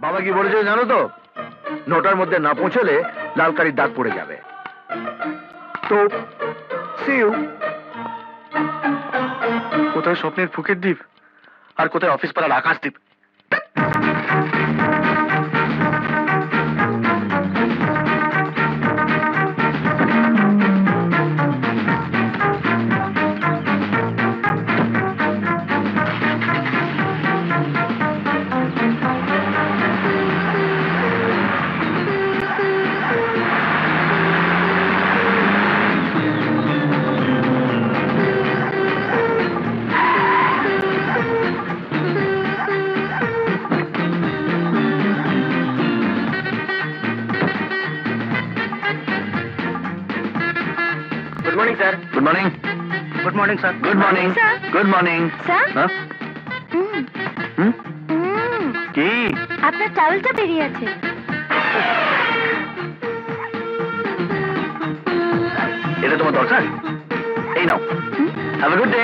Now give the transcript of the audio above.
বাবা কি বলেছে জানো তো? নটার মধ্যে না পৌঁছলে লাল কালির দাগ পড়ে যাবে। তো সিউ কোথায় স্বপ্নের ফুকের দ্বীপ? আর কোথায় অফিস পাড়ার Akash good morning sir good morning good morning sir good morning Sir. Good morning sir হ্যাঁ হুম, হুম? হুম, কি আপনার টাওয়েলটা বেরিয়ে আছে। এটা তোমার দরকার এই নাও। Have a good day